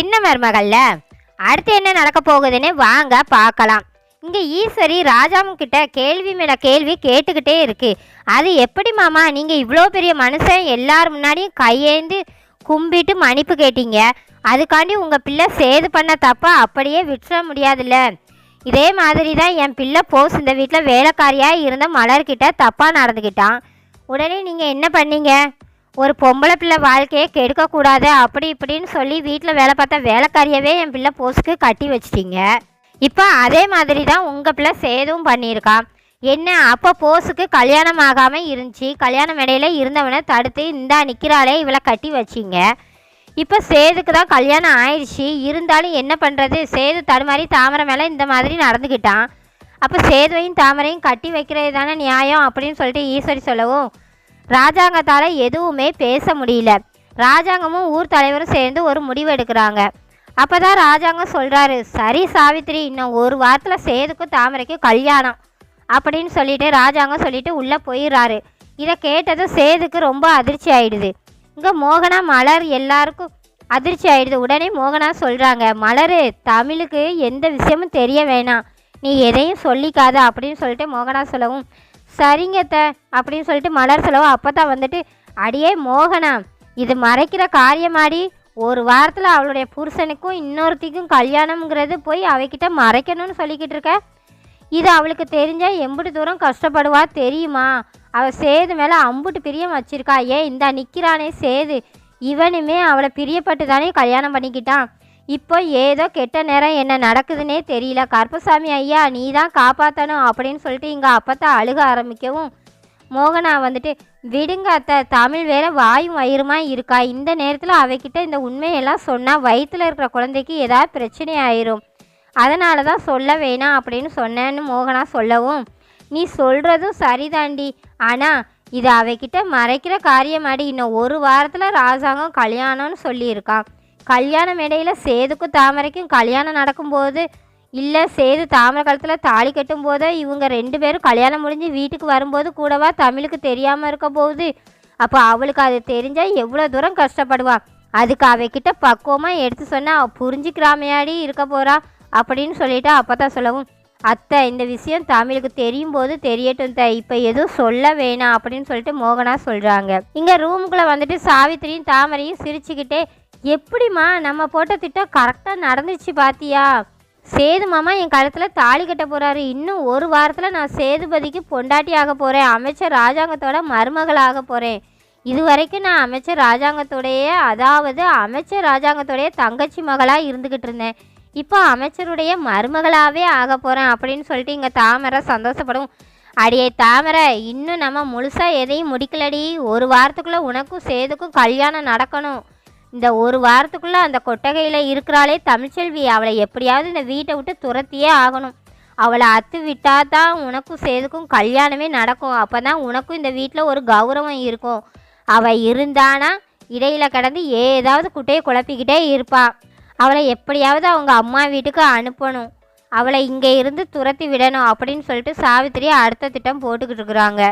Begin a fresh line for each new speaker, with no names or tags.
சின்ன மருமகள்ல? அடுத்து என்ன நடக்க போகுதுன்னு வாங்க பார்க்கலாம். இங்கே ஈஸ்வரி ராஜாமு கிட்ட கேள்வி மேல கேள்வி கேட்டுக்கிட்டே இருக்கு. அது எப்படி மாமா? நீங்கள் இவ்வளோ பெரிய மனுஷன் எல்லார் முன்னாடியும் கையேந்து கும்பிட்டு மன்னிப்பு கேட்டீங்க. அதுக்காண்டி உங்கள் பிள்ளை சேது பண்ண தப்பா அப்படியே விட்டுற முடியாதுல்ல. இதே மாதிரி தான் என் பிள்ளை போஸ் இந்த வீட்டில் வேலைக்காரியாக இருந்த மலர்கிட்ட தப்பாக நடந்துக்கிட்டான் உடனே நீங்கள் என்ன பண்ணீங்க? ஒரு பொம்பளை பிள்ளை வாழ்க்கையை கெடுக்கக்கூடாது அப்படி இப்படின்னு சொல்லி வீட்டில் வேலை பார்த்தா வேலைக்காரியவே என் பிள்ளை போஸ்க்கு கட்டி வச்சிட்டீங்க. இப்போ அதே மாதிரி தான் உங்கள் பிள்ளை சேதும் பண்ணியிருக்கான். என்ன அப்போ போஸுக்கு கல்யாணம் ஆகாமல் இருந்துச்சு. கல்யாண மேடையில் இருந்தவனை தடுத்து இந்தா நிற்கிறாளே இவளை கட்டி வச்சிங்க. இப்போ சேதுக்கு தான் கல்யாணம் ஆயிடுச்சு. இருந்தாலும் என்ன பண்ணுறது சேது தடுமாறி தாமரை மேலே இந்த மாதிரி நடந்துக்கிட்டான். அப்போ சேதுவையும் தாமரையும் கட்டி வைக்கிறது தானே நியாயம் அப்படின்னு சொல்லிட்டு ஈஸ்வரி சொல்லவும் ராஜாங்கத்தால் எதுவுமே பேச முடியல. ராஜாங்கமும் ஊர் தலைவரும் சேர்ந்து ஒரு முடிவு எடுக்கிறாங்க. அப்போ தான் ராஜாங்கம் சொல்கிறாரு சரி சாவித்திரி இன்னும் ஒரு வாரத்தில் சேதுக்கும் தாமரைக்கும் கல்யாணம் அப்படின்னு சொல்லிட்டு ராஜாங்கம் சொல்லிட்டு உள்ளே போயிடுறாரு. இதை கேட்டதும் சேதுக்கு ரொம்ப அதிர்ச்சி ஆயிடுது. இங்கே மோகனா மலர் எல்லாருக்கும் அதிர்ச்சி ஆயிடுது. உடனே மோகனா சொல்கிறாங்க மலர் தமிழுக்கு எந்த விஷயமும் தெரிய வேணாம். நீ எதையும் சொல்லிக்காத அப்படின்னு சொல்லிட்டு மோகனா சொல்லவும் சரிங்கத்த அப்படின்னு சொல்லிட்டு மலர் செலவு அப்போ தான் வந்துட்டு அடியே மோகனா இது மறைக்கிற காரியமாடி ஒரு வாரத்தில் அவளுடைய புருஷனுக்கும் இன்னொருத்திக்கும் கல்யாணம்ங்கிறது போய் அவகிட்ட மறைக்கணும்னு சொல்லிக்கிட்டு இருக்க. இது அவளுக்கு தெரிஞ்சால் எம்புட்டு தூரம் கஷ்டப்படுவா தெரியுமா? அவள் சேது மேலே அம்புட்டு பிரியம் வச்சிருக்கா. ஏன் இந்தா நிற்கிறானே சேது. இவனுமே அவளை பிரியப்பட்டு தானே கல்யாணம் பண்ணிக்கிட்டான். இப்போ ஏதோ கெட்ட நேரம் என்ன நடக்குதுன்னே தெரியல. கருப்பசாமி ஐயா நீ தான் காப்பாற்றணும் அப்படின்னு சொல்லிட்டு இங்கே அப்பத்தான் அழுக ஆரம்பிக்கவும் மோகனா வந்துட்டு விடுங்க அத்தை தமிழ் வேற வாயும் வயிறுமா இருக்கா? இந்த நேரத்தில் அவகிட்ட இந்த உண்மையெல்லாம் சொன்னால் வயிற்றில் இருக்கிற குழந்தைக்கு ஏதாவது பிரச்சனை ஆயிரும். அதனால தான் சொல்ல வேணாம் அப்படின்னு சொன்னேன்னு மோகனா சொல்லவும் நீ சொல்கிறதும் சரிதாண்டி. ஆனால் இது அவகிட்ட மறைக்கிற காரியமாடி இன்னும் ஒரு வாரத்தில் ராஜாங்கம் கல்யாணம்னு சொல்லியிருக்கான். கல்யாண மேடையில் சேதுக்கும் தாமரைக்கும் கல்யாணம் நடக்கும்போது இல்லை சேது தாமரை காலத்தில் தாலி கட்டும் போதோ இவங்க ரெண்டு பேரும் கல்யாணம் முடிஞ்சு வீட்டுக்கு வரும்போது கூடவா தமிழுக்கு தெரியாமல் இருக்க போகுது. அப்போ அவளுக்கு அது தெரிஞ்சால் எவ்வளோ தூரம் கஷ்டப்படுவாள் அதுக்கு அவகிட்ட பக்குவமாக எடுத்து சொன்னால் அவள் புரிஞ்சுக்கிறாமையாடி இருக்க போகிறா அப்படின்னு சொல்லிட்டு அப்போ தான் சொல்லவும் அத்தை இந்த விஷயம் தமிழுக்கு தெரியும் போது தெரியட்டும் த இப்போ எதுவும் சொல்ல வேணாம் அப்படின்னு சொல்லிட்டு மோகனா சொல்கிறாங்க இங்கே ரூமுக்குள்ளே வந்துட்டு சாவித்திரியும் தாமரையும் சிரிச்சுக்கிட்டே எப்படிம்மா நம்ம போட்ட திட்டம் கரெக்டாக நடந்துச்சு பாத்தியா? சேது மாமா என் கழுத்தில் தாலி கட்ட போகிறாரு இன்னும் ஒரு வாரத்தில் நான் சேதுபதிக்கு பொண்டாட்டி ஆக போகிறேன் அமைச்சர் ராஜாங்கத்தோட மருமகள் ஆக போகிறேன் இது வரைக்கும் நான் அமைச்சர் ராஜாங்கத்தோடைய அதாவது அமைச்சர் ராஜாங்கத்தோடைய தங்கச்சி மகளாக இருந்துக்கிட்டு இருந்தேன். இப்போ அமைச்சருடைய மருமகளாகவே ஆக போகிறேன் அப்படின்னு சொல்லிட்டு இங்கே தாமரை சந்தோஷப்படும். அடியே தாமரை இன்னும் நம்ம முழுசாக எதையும் முடிக்கலடி. ஒரு வாரத்துக்குள்ளே உனக்கும் சேதுக்கும் கல்யாணம் நடக்கணும். இந்த ஒரு வாரத்துக்குள்ளே அந்த கொட்டகையில் இருக்கிறாளே தமிழ்ச்செல்வி அவளை எப்படியாவது இந்த வீட்டை விட்டு துரத்தியே ஆகணும். அவளை அத்து விட்டா தான் உனக்கும் சேதுக்கும் கல்யாணமே நடக்கும். அப்போ தான் உனக்கும் இந்த வீட்டில் ஒரு கௌரவம் இருக்கும். அவள் இருந்தானா இடையில் கிடந்து ஏதாவது குட்டையை குழப்பிக்கிட்டே இருப்பா. அவளை எப்படியாவது அவங்க அம்மா வீட்டுக்கு அனுப்பணும். அவளை இங்கே இருந்து துரத்தி விடணும் அப்படின்னு சொல்லிட்டு சாவித்திரி அடுத்த திட்டம் போட்டுக்கிட்டு இருக்கிறாங்க.